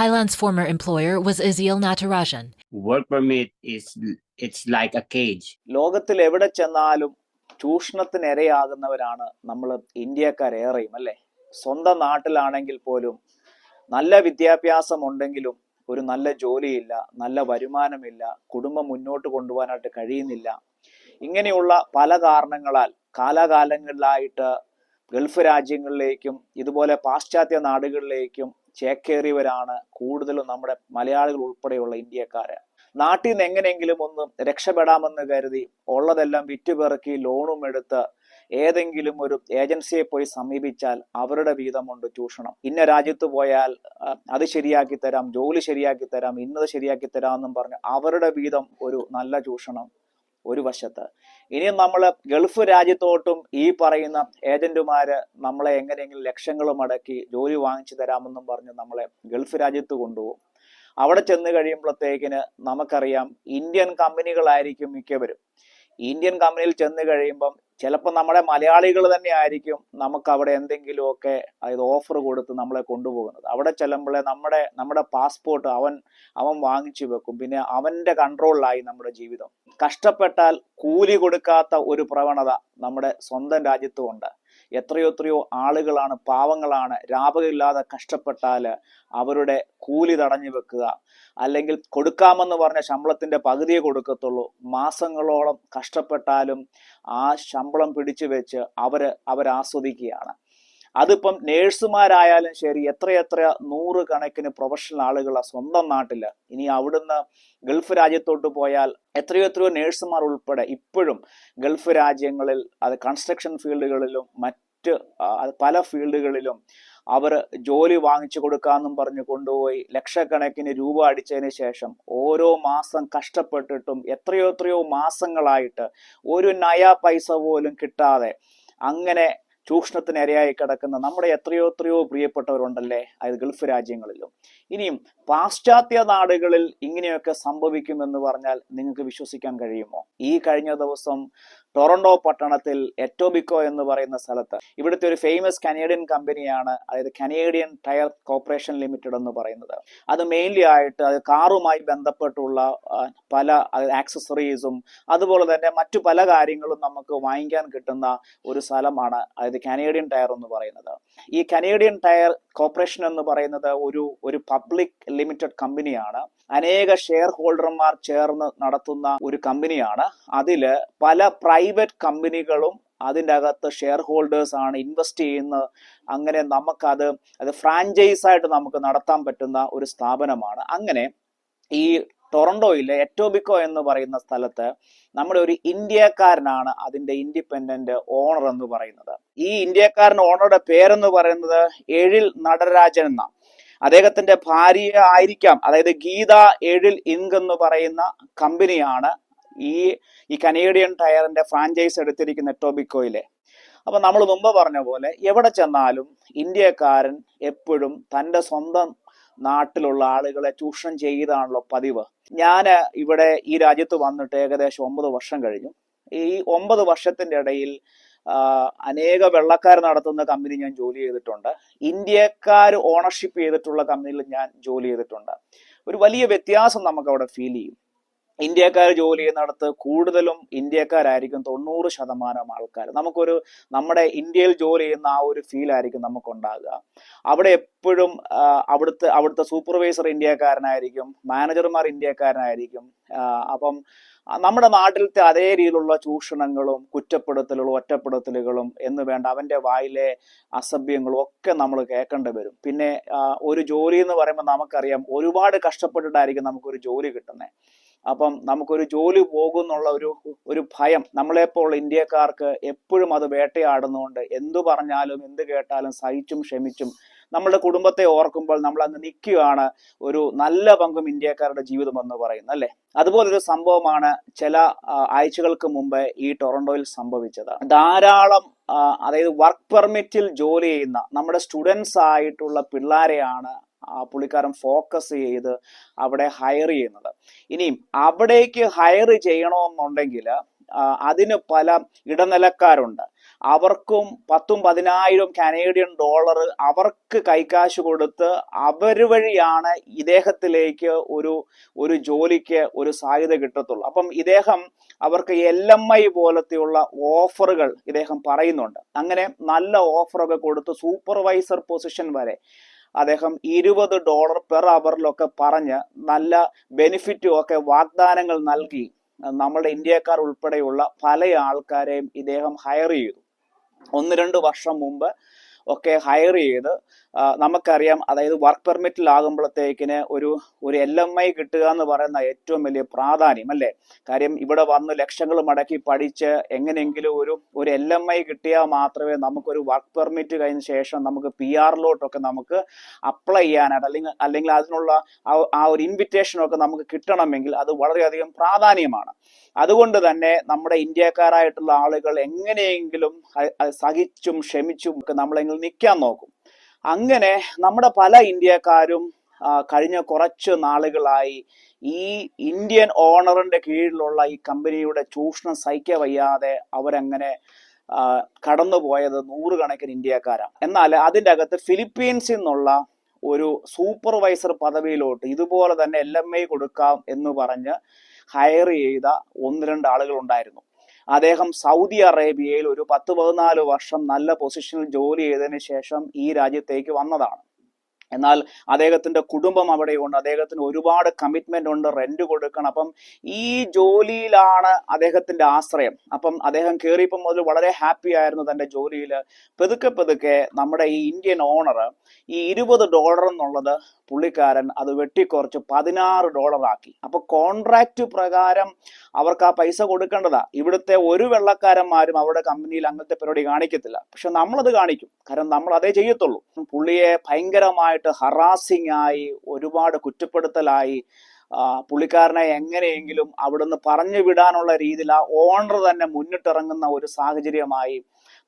Pailan's former employer was Azil Natarajan. work permit is it's like a cage? ലോകത്തിൽ എവിടെ ചെന്നാലും ചൂഷണത്തിന് ഇരയാകുന്നവരാണ് നമ്മൾ ഇന്ത്യക്കാരേറെയും അല്ലേ? സ്വന്തം നാട്ടിലാണെങ്കിൽ പോലും നല്ല വിദ്യാഭ്യാസം ഉണ്ടെങ്കിലും ഒരു നല്ല ജോലിയില്ല നല്ല വരുമാനമില്ല കുടുംബം മുന്നോട്ട് കൊണ്ടുപോകാനായിട്ട് കഴിയുന്നില്ല. ഇങ്ങനെയുള്ള പല കാരണങ്ങളാൽ കാലാകാലങ്ങളിലായിട്ട് ഗൾഫ് രാജ്യങ്ങളിലേക്കും ഇതുപോലെ പാശ്ചാത്യ നാടുകളിലേക്കും ചേക്കേറിയവരാണ് കൂടുതലും നമ്മുടെ മലയാളികൾ ഉൾപ്പെടെയുള്ള ഇന്ത്യക്കാര്. നാട്ടിൽ നിന്ന് എങ്ങനെയെങ്കിലും ഒന്ന് രക്ഷപ്പെടാമെന്ന് കരുതി ഉള്ളതെല്ലാം വിറ്റുപിറക്കി ലോണും എടുത്ത് ഏതെങ്കിലും ഒരു ഏജൻസിയെ പോയി സമീപിച്ചാൽ അവരുടെ വീതമുണ്ട് ചൂഷണം. ഇന്ന രാജ്യത്ത് പോയാൽ അത് ശരിയാക്കി തരാം ജോലി ശരിയാക്കി തരാം ഇന്നത് ശരിയാക്കി തരാം എന്നും പറഞ്ഞ് അവരുടെ വീതം ഒരു നല്ല ചൂഷണം ഒരു വശത്ത്. ഇനി നമ്മൾ ഗൾഫ് രാജ്യത്തോട്ടും ഈ പറയുന്ന ഏജന്റുമാര് നമ്മളെ എങ്ങനെയെങ്കിലും ലക്ഷങ്ങൾ മടക്കി ജോലി വാങ്ങിച്ചു തരാമെന്നും പറഞ്ഞ് നമ്മളെ ഗൾഫ് രാജ്യത്ത് കൊണ്ടുപോകും. അവിടെ ചെന്ന് കഴിയുമ്പോഴത്തേക്കിന് നമുക്കറിയാം ഇന്ത്യൻ കമ്പനികളായിരിക്കും മിക്കവരും. ഇന്ത്യൻ കമ്പനിയിൽ ചെന്ന് കഴിയുമ്പം ചിലപ്പോൾ നമ്മുടെ മലയാളികൾ തന്നെ ആയിരിക്കും നമുക്ക് അവിടെ എന്തെങ്കിലുമൊക്കെ അതായത് ഓഫർ കൊടുത്ത് നമ്മളെ കൊണ്ടുപോകുന്നത്. അവിടെ ചെല്ലുമ്പോഴേ നമ്മുടെ നമ്മുടെ പാസ്പോർട്ട് അവൻ അവൻ വാങ്ങിച്ചു വെക്കും. പിന്നെ അവന്റെ കൺട്രോളിലായി നമ്മുടെ ജീവിതം. കഷ്ടപ്പെട്ടാൽ കൂലി കൊടുക്കാത്ത ഒരു പ്രവണത നമ്മുടെ സ്വന്തം രാജ്യത്തും ഉണ്ട്. എത്രയോ എത്രയോ ആളുകളാണ് പാവങ്ങളാണ് രാപകമില്ലാതെ കഷ്ടപ്പെട്ടാൽ അവരുടെ കൂലി തടഞ്ഞു വെക്കുക. അല്ലെങ്കിൽ കൊടുക്കാമെന്ന് പറഞ്ഞ ശമ്പളത്തിന്റെ പകുതിയെ കൊടുക്കത്തുള്ളൂ. മാസങ്ങളോളം കഷ്ടപ്പെട്ടാലും ആ ശമ്പളം പിടിച്ചു വെച്ച് അവർ അവരാസ്വദിക്കുകയാണ്. അതിപ്പം നേഴ്സുമാരായാലും ശരി എത്രയെത്ര നൂറ് കണക്കിന് പ്രൊഫഷണൽ ആളുകൾ സ്വന്തം നാട്ടിൽ. ഇനി അവിടുന്ന് ഗൾഫ് രാജ്യത്തോട്ട് പോയാൽ എത്രയോ എത്രയോ നേഴ്സുമാർ ഉൾപ്പെടെ ഇപ്പോഴും ഗൾഫ് രാജ്യങ്ങളിൽ അത് കൺസ്ട്രക്ഷൻ ഫീൽഡുകളിലും മറ്റ് പല ഫീൽഡുകളിലും അവർ ജോലി വാങ്ങിച്ചു കൊടുക്കാമെന്നും പറഞ്ഞു കൊണ്ടുപോയി ലക്ഷക്കണക്കിന് രൂപ അടിച്ചതിന് ശേഷം ഓരോ മാസം കഷ്ടപ്പെട്ടിട്ടും എത്രയോ എത്രയോ മാസങ്ങളായിട്ട് ഒരു നയ പൈസ പോലും കിട്ടാതെ അങ്ങനെ ചൂഷണത്തിന് ഇരയായി കിടക്കുന്ന നമ്മുടെ എത്രയോ എത്രയോ പ്രിയപ്പെട്ടവരുണ്ടല്ലേ? അതായത് ഗൾഫ് രാജ്യങ്ങളിലും. ഇനിയും പാശ്ചാത്യ നാടുകളിൽ ഇങ്ങനെയൊക്കെ സംഭവിക്കുമെന്ന് പറഞ്ഞാൽ നിങ്ങൾക്ക് വിശ്വസിക്കാൻ കഴിയുമോ? ഈ കഴിഞ്ഞ ദിവസം ടൊറന്റോ പട്ടണത്തിൽ എറ്റോബിക്കോ എന്ന് പറയുന്ന സ്ഥലത്ത് ഇവിടുത്തെ ഒരു ഫേമസ് കനേഡിയൻ കമ്പനിയാണ് അതായത് കനേഡിയൻ ടയർ കോർപ്പറേഷൻ ലിമിറ്റഡ് എന്ന് പറയുന്നത്. അത് മെയിൻലി ആയിട്ട് അത് കാറുമായി ബന്ധപ്പെട്ടുള്ള പല ആക്സസറീസും അതുപോലെ തന്നെ മറ്റു പല കാര്യങ്ങളും നമുക്ക് വാങ്ങിക്കാൻ കിട്ടുന്ന ഒരു സ്ഥലമാണ് അതായത് കനേഡിയൻ ടയർ എന്ന് പറയുന്നത്. ഈ കനേഡിയൻ ടയർ കോർപ്പറേഷൻ എന്ന് പറയുന്നത് ഒരു ഒരു പബ്ലിക് ലിമിറ്റഡ് കമ്പനിയാണ് അനേക ഷെയർ ഹോൾഡർമാർ ചേർന്ന് നടത്തുന്ന ഒരു കമ്പനിയാണ് അതിൽ പല പ്രൈവറ്റ് കമ്പനികളും അതിന്റെ അകത്ത് ഷെയർ ഹോൾഡേഴ്സ് ആണ് ഇൻവെസ്റ്റ് ചെയ്യുന്നത് അങ്ങനെ നമുക്കത് അത് ഫ്രാഞ്ചൈസ് ആയിട്ട് നമുക്ക് നടത്താൻ പറ്റുന്ന ഒരു സ്ഥാപനമാണ്. അങ്ങനെ ഈ ടൊറന്റോയിലെ എറ്റോബിക്കോ എന്ന് പറയുന്ന സ്ഥലത്ത് നമ്മുടെ ഒരു ഇന്ത്യക്കാരനാണ് അതിന്റെ ഇൻഡിപെൻഡന്റ് ഓണർ എന്ന് പറയുന്നത്. ഈ ഇന്ത്യക്കാരൻ ഓണറുടെ പേരെന്ന് പറയുന്നത് എഴിൽ നടരാജൻ എന്ന അദ്ദേഹത്തിന്റെ ഭാര്യ ആയിരിക്കാം. അതായത് ഗീത ഏഴിൽ ഇങ്ക് എന്ന് പറയുന്ന കമ്പനിയാണ് ഈ ഈ കനേഡിയൻ ടയറിന്റെ ഫ്രാഞ്ചൈസ് എടുത്തിരിക്കുന്ന ടോബിക്കോയിലെ. അപ്പൊ നമ്മൾ മുമ്പ് പറഞ്ഞ പോലെ എവിടെ ചെന്നാലും ഇന്ത്യക്കാരൻ എപ്പോഴും തന്റെ സ്വന്തം നാട്ടിലുള്ള ആളുകളെ ചൂഷണം ചെയ്താണല്ലോ പതിവ്. ഞാൻ ഇവിടെ ഈ രാജ്യത്ത് വന്നിട്ട് ഏകദേശം ഒമ്പത് വർഷം കഴിഞ്ഞു. ഈ ഒമ്പത് വർഷത്തിന്റെ ഇടയിൽ അനേക വെള്ളക്കാർ നടത്തുന്ന കമ്പനി ഞാൻ ജോലി ചെയ്തിട്ടുണ്ട്. ഇന്ത്യക്കാർ ഓണർഷിപ്പ് ചെയ്തിട്ടുള്ള കമ്പനിയിൽ ഞാൻ ജോലി ചെയ്തിട്ടുണ്ട്. ഒരു വലിയ വ്യത്യാസം നമുക്ക് അവിടെ ഫീൽ ചെയ്യും. ഇന്ത്യക്കാർ ജോലി ചെയ്യുന്നിടത്ത് കൂടുതലും ഇന്ത്യക്കാരായിരിക്കും തൊണ്ണൂറ് ശതമാനം ആൾക്കാർ നമുക്കൊരു നമ്മുടെ ഇന്ത്യയിൽ ജോലി ചെയ്യുന്ന ആ ഒരു ഫീൽ ആയിരിക്കും നമുക്കുണ്ടാകുക അവിടെ എപ്പോഴും അവിടുത്തെ അവിടുത്തെ സൂപ്പർവൈസർ ഇന്ത്യക്കാരനായിരിക്കും മാനേജർമാർ ഇന്ത്യക്കാരനായിരിക്കും. അപ്പം നമ്മുടെ നാട്ടിലത്തെ അതേ രീതിയിലുള്ള ചൂഷണങ്ങളും കുറ്റപ്പെടുത്തലുകളും ഒറ്റപ്പെടുത്തലുകളും എന്ന് വേണ്ട അവന്റെ വായിലെ അസഭ്യങ്ങളും ഒക്കെ നമ്മൾ കേൾക്കേണ്ടി വരും. പിന്നെ ഒരു ജോലി എന്ന് പറയുമ്പോൾ നമുക്കറിയാം ഒരുപാട് കഷ്ടപ്പെട്ടിട്ടായിരിക്കും നമുക്കൊരു ജോലി കിട്ടുന്നത് അപ്പം നമുക്കൊരു ജോലി പോകുന്നുള്ള ഒരു ഒരു ഭയം. നമ്മളെപ്പോൾ ഇന്ത്യക്കാർക്ക് എപ്പോഴും അത് വേട്ടയാടുന്നതുകൊണ്ട് എന്തു പറഞ്ഞാലും എന്ത് കേട്ടാലും സഹിച്ചും ക്ഷമിച്ചും. നമ്മുടെ കുടുംബത്തെ ഓർക്കുമ്പോൾ നമ്മൾ അങ്ങ് നിൽക്കുകയാണ് ഒരു നല്ല പങ്കും ഇന്ത്യക്കാരുടെ ജീവിതം എന്ന് പറയുന്നത് അല്ലെ? അതുപോലൊരു സംഭവമാണ് ചില ആഴ്ചകൾക്ക് മുമ്പ് ഈ ടൊറന്റോയിൽ സംഭവിച്ചത്. ധാരാളം അതായത് വർക്ക് പെർമിറ്റിൽ ജോലി ചെയ്യുന്ന നമ്മുടെ സ്റ്റുഡൻസ് ആയിട്ടുള്ള പിള്ളേരെയാണ് പുള്ളിക്കാരൻ ഫോക്കസ് ചെയ്ത് അവിടെ ഹയർ ചെയ്യുന്നത്. ഇനിയും അവിടേക്ക് ഹയർ ചെയ്യണമെന്നുണ്ടെങ്കിൽ അതിന് പല ഇടനിലക്കാരുണ്ട്. അവർക്കും പത്തും പതിനായിരം കനേഡിയൻ ഡോളർ അവർക്ക് കൈക്കാശ് കൊടുത്ത് അവർ വഴിയാണ് ഇദ്ദേഹത്തിലേക്ക് ഒരു ഒരു ജോലിക്ക് ഒരു സാധ്യത കിട്ടത്തുള്ളൂ. അപ്പം ഇദ്ദേഹം അവർക്ക് എൽ എം ഐ പോലത്തെയുള്ള ഓഫറുകൾ ഇദ്ദേഹം പറയുന്നുണ്ട്. അങ്ങനെ നല്ല ഓഫറൊക്കെ കൊടുത്ത് സൂപ്പർവൈസർ പൊസിഷൻ വരെ അദ്ദേഹം ഇരുപത് ഡോളർ പെർ അവറിലൊക്കെ പറഞ്ഞ് നല്ല ബെനിഫിറ്റും ഒക്കെ വാഗ്ദാനങ്ങൾ നൽകി. നമ്മുടെ ഇന്ത്യക്കാർ ഉൾപ്പെടെയുള്ള പല ആൾക്കാരെയും ഇദ്ദേഹം ഹയർ ചെയ്തു. ഒന്ന് രണ്ട് വർഷം മുമ്പ് ഒക്കെ ഹയർ ചെയ്ത് നമുക്കറിയാം അതായത് വർക്ക് പെർമിറ്റിലാകുമ്പോഴത്തേക്കിന് ഒരു ഒരു എൽ എം ഐ കിട്ടുക എന്ന് പറയുന്ന ഏറ്റവും വലിയ പ്രാധാന്യം അല്ലേ? കാര്യം ഇവിടെ വന്ന് ലക്ഷങ്ങൾ മടക്കി പഠിച്ച് എങ്ങനെയെങ്കിലും ഒരു ഒരു എൽ എം ഐ കിട്ടിയാൽ മാത്രമേ നമുക്കൊരു വർക്ക് പെർമിറ്റ് കഴിഞ്ഞ ശേഷം നമുക്ക് പി ആറിലോട്ടൊക്കെ നമുക്ക് അപ്ലൈ ചെയ്യാനായിട്ട് അല്ലെങ്കിൽ അല്ലെങ്കിൽ അതിനുള്ള ആ ഒരു ഇൻവിറ്റേഷനൊക്കെ നമുക്ക് കിട്ടണമെങ്കിൽ അത് വളരെയധികം പ്രാധാന്യമാണ്. അതുകൊണ്ട് തന്നെ നമ്മുടെ ഇന്ത്യക്കാരായിട്ടുള്ള ആളുകൾ എങ്ങനെയെങ്കിലും സഹിച്ചും ക്ഷമിച്ചും ഒക്കെ നമ്മളെങ്കിൽ നിൽക്കാൻ നോക്കും. അങ്ങനെ നമ്മുടെ പല ഇന്ത്യക്കാരും കഴിഞ്ഞ കുറച്ച് നാളുകളായി ഈ ഇന്ത്യൻ ഓണറിന്റെ കീഴിലുള്ള ഈ കമ്പനിയുടെ ചൂഷണം സഹിക്ക വയ്യാതെ അവരങ്ങനെ കടന്നുപോയത് നൂറുകണക്കിന് ഇന്ത്യക്കാരാണ്. എന്നാൽ അതിന്റെ അകത്ത് ഫിലിപ്പീൻസിൽ നിന്നുള്ള ഒരു സൂപ്പർവൈസർ പദവിയിലോട്ട് ഇതുപോലെ തന്നെ എൽ എം ഐ കൊടുക്കാം എന്ന് പറഞ്ഞ് ഹയർ ചെയ്ത ഒന്ന് രണ്ട് ആളുകൾ ഉണ്ടായിരുന്നു. അദ്ദേഹം സൗദി അറേബ്യയിൽ ഒരു പത്ത് പതിനാല് വർഷം നല്ല പൊസിഷനിൽ ജോലി ചെയ്തതിന് ശേഷം ഈ രാജ്യത്തേക്ക് വന്നതാണ്. എന്നാൽ അദ്ദേഹത്തിന്റെ കുടുംബം അവിടെയുണ്ട്. അദ്ദേഹത്തിന് ഒരുപാട് കമ്മിറ്റ്മെന്റ് ഉണ്ട് റെന്റ് കൊടുക്കണം. അപ്പം ഈ ജോലിയിലാണ് അദ്ദേഹത്തിന്റെ ആശ്രയം. അപ്പം അദ്ദേഹം കയറിയപ്പോൾ മുതൽ വളരെ ഹാപ്പി ആയിരുന്നു തന്റെ ജോലിയിൽ. പെതുക്കെ പെതുക്കെ നമ്മുടെ ഈ ഇന്ത്യൻ ഓണർ ഈ ഇരുപത് ഡോളർ എന്നുള്ളത് പുള്ളിക്കാരൻ അത് വെട്ടിക്കുറച്ച് പതിനാറ് ആക്കി. അപ്പൊ കോൺട്രാക്ട് പ്രകാരം അവർക്ക് ആ പൈസ കൊടുക്കേണ്ടതാ. ഇവിടുത്തെ ഒരു വെള്ളക്കാരന്മാരും അവരുടെ കമ്പനിയിൽ അങ്ങനത്തെ പരിപാടി കാണിക്കത്തില്ല. പക്ഷെ നമ്മളത് കാണിക്കും. കാരണം നമ്മൾ അതേ ചെയ്യത്തുള്ളൂ. പുള്ളിയെ ഭയങ്കരമായിട്ട് ഹറാസിംഗ് ആയി ഒരുപാട് കുറ്റപ്പെടുത്തലായി പുള്ളിക്കാരനെ എങ്ങനെയെങ്കിലും അവിടുന്ന് പറഞ്ഞു വിടാനുള്ള രീതിയിൽ ആ ഓണർ തന്നെ മുന്നിട്ടിറങ്ങുന്ന ഒരു സാഹചര്യമായി.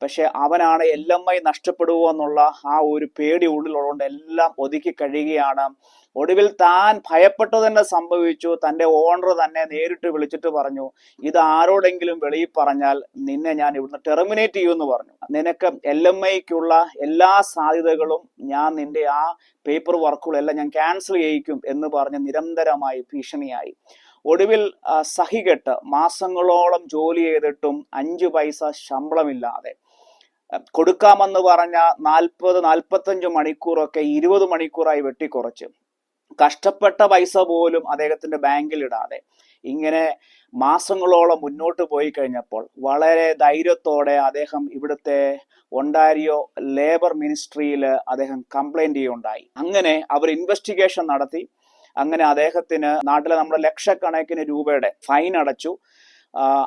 പക്ഷെ അവനാണ് എൽ നഷ്ടപ്പെടുവോ എന്നുള്ള ആ ഒരു പേടി ഉള്ളിലുള്ളതുകൊണ്ട് എല്ലാം ഒതുക്കി കഴിയുകയാണ്. ഒടുവിൽ താൻ ഭയപ്പെട്ടു തന്നെ സംഭവിച്ചു. തന്റെ ഓണർ തന്നെ നേരിട്ട് വിളിച്ചിട്ട് പറഞ്ഞു ഇത് ആരോടെങ്കിലും വെളിയിൽ പറഞ്ഞാൽ നിന്നെ ഞാൻ ഇവിടുന്ന് ടെർമിനേറ്റ് ചെയ്യുമെന്ന് പറഞ്ഞു. നിനക്ക് എൽ എം ഐക്കുള്ള എല്ലാ സാധ്യതകളും ഞാൻ നിന്റെ ആ പേപ്പർ വർക്കുകളെല്ലാം ഞാൻ ക്യാൻസൽ ചെയ്യിക്കും എന്ന് പറഞ്ഞ് നിരന്തരമായി ഭീഷണിയായി. ഒടുവിൽ സഹി സഹികെട്ട് മാസങ്ങളോളം ജോലി ചെയ്തിട്ടും അഞ്ചു പൈസ ശമ്പളമില്ലാതെ കൊടുക്കാമെന്ന് പറഞ്ഞ നാൽപ്പത് നാൽപ്പത്തഞ്ച് മണിക്കൂറൊക്കെ ഇരുപത് മണിക്കൂറായി വെട്ടിക്കുറച്ച്. കഷ്ടപ്പെട്ട പൈസ പോലും അദ്ദേഹത്തിന്റെ ബാങ്കിൽ ഇടാതെ ഇങ്ങനെ മാസങ്ങളോളം മുന്നോട്ട് പോയി കഴിഞ്ഞപ്പോൾ വളരെ ധൈര്യത്തോടെ അദ്ദേഹം ഇവിടുത്തെ ഒണ്ടാരിയോ ലേബർ മിനിസ്ട്രിയിൽ അദ്ദേഹം കംപ്ലൈന്റ് ചെയ്യുകയുണ്ടായി. അങ്ങനെ അവർ ഇൻവെസ്റ്റിഗേഷൻ നടത്തി. അങ്ങനെ അദ്ദേഹത്തിന് നാട്ടിലെ നമ്മുടെ ലക്ഷക്കണക്കിന് രൂപയുടെ ഫൈൻ അടച്ചു.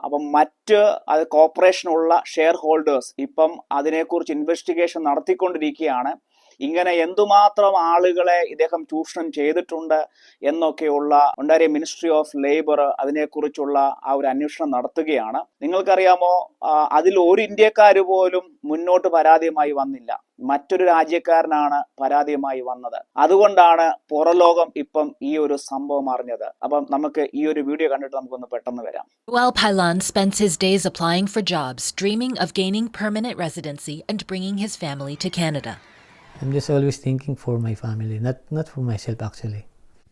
അപ്പം മറ്റ് അത് കോർപ്പറേഷനുള്ള ഷെയർ ഹോൾഡേഴ്സ് ഇപ്പം അതിനെക്കുറിച്ച് ഇൻവെസ്റ്റിഗേഷൻ നടത്തിക്കൊണ്ടിരിക്കുകയാണ്. ഇങ്ങനെ എന്തുമാത്രം ആളുകളെ ഇദ്ദേഹം ചൂഷണം ചെയ്തിട്ടുണ്ട് എന്നൊക്കെയുള്ള ഒണ്ടാരിയ മിനിസ്ട്രി ഓഫ് ലേബർ അതിനെക്കുറിച്ചുള്ള ആ ഒരു അന്വേഷണം നടത്തുകയാണ്. നിങ്ങൾക്കറിയാമോ അതിൽ ഒരു ഇന്ത്യക്കാർ പോലും മുന്നോട്ട് പരാതിയുമായി വന്നില്ല. മറ്റൊരു രാജ്യക്കാരനാണ് പരാതിയുമായി വന്നത്. അതുകൊണ്ടാണ് പുറലോകം ഇപ്പം ഈ ഒരു സംഭവം അറിഞ്ഞത്. അപ്പം നമുക്ക് ഈ ഒരു വീഡിയോ കണ്ടിട്ട് നമുക്കൊന്ന് പെട്ടെന്ന് വരാം. Well, Pailan spends his days applying for jobs, dreaming of gaining permanent residency and bringing his family to Canada. I'm just always thinking for my family, not not for myself actually.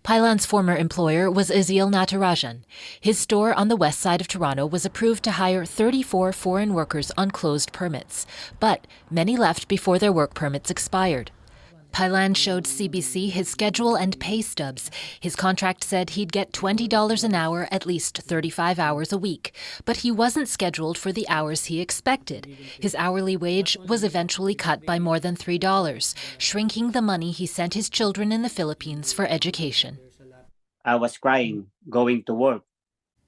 Pailan's former employer was Azil Natarajan. His store on the west side of Toronto was approved to hire 34 foreign workers on closed permits, but many left before their work permits expired. Pailan showed CBC his schedule and pay stubs. His contract said he'd get $20 an hour at least 35 hours a week, but he wasn't scheduled for the hours he expected. His hourly wage was eventually cut by more than $3, shrinking the money he sent his children in the Philippines for education. I was crying going to work.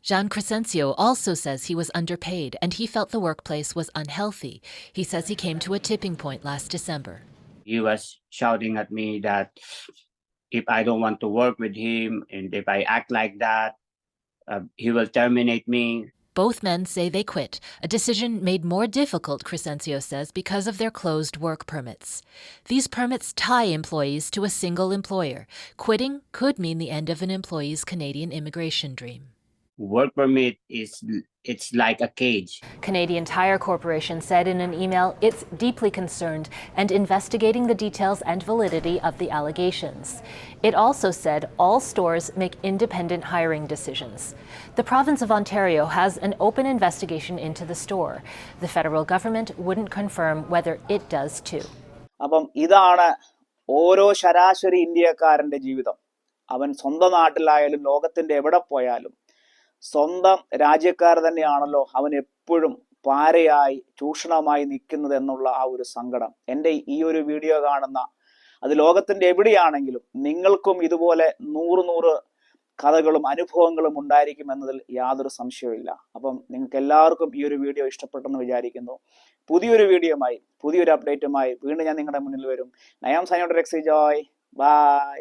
Jean Crescencio also says he was underpaid and he felt the workplace was unhealthy. He says he came to a tipping point last December. He was shouting at me that if I don't want to work with him and if I act like that, uh, he will terminate me. Both men say they quit, a decision made more difficult, Crescencio says, because of their closed work permits. These permits tie employees to a single employer. Quitting could mean the end of an employee's Canadian immigration dream work permit is it's like a cage. Canadian Tire Corporation said in an email it's deeply concerned and investigating the details and validity of the allegations. It also said all stores make independent hiring decisions. The province of Ontario has an open investigation into the store. The federal government wouldn't confirm whether it does too. അപ്പം ഇതാണ് ഓരോ ശരാശരി ഇന്ത്യക്കാരന്റെ ജീവിതം അവൻ സ്വന്തം നാട്ടിലായാലും ലോകത്തിന്റെ എവിടെ പോയാലും സ്വന്തം രാജ്യക്കാർ തന്നെയാണല്ലോ അവൻ എപ്പോഴും പാരയായി ചൂഷണമായി നിൽക്കുന്നത് എന്നുള്ള ആ ഒരു സങ്കടം. എന്റെ ഈ ഒരു വീഡിയോ കാണുന്ന അത് ലോകത്തിന്റെ എവിടെയാണെങ്കിലും നിങ്ങൾക്കും ഇതുപോലെ നൂറ് നൂറ് കഥകളും അനുഭവങ്ങളും ഉണ്ടായിരിക്കും എന്നതിൽ യാതൊരു സംശയവുമില്ല. അപ്പം നിങ്ങൾക്ക് എല്ലാവർക്കും ഈ ഒരു വീഡിയോ ഇഷ്ടപ്പെട്ടെന്ന് വിചാരിക്കുന്നു. പുതിയൊരു വീഡിയോയുമായി പുതിയൊരു അപ്ഡേറ്റുമായി വീണ്ടും ഞാൻ നിങ്ങളുടെ മുന്നിൽ വരും. നയാം സൈനോട് എക്സി ജോയ്. ബൈ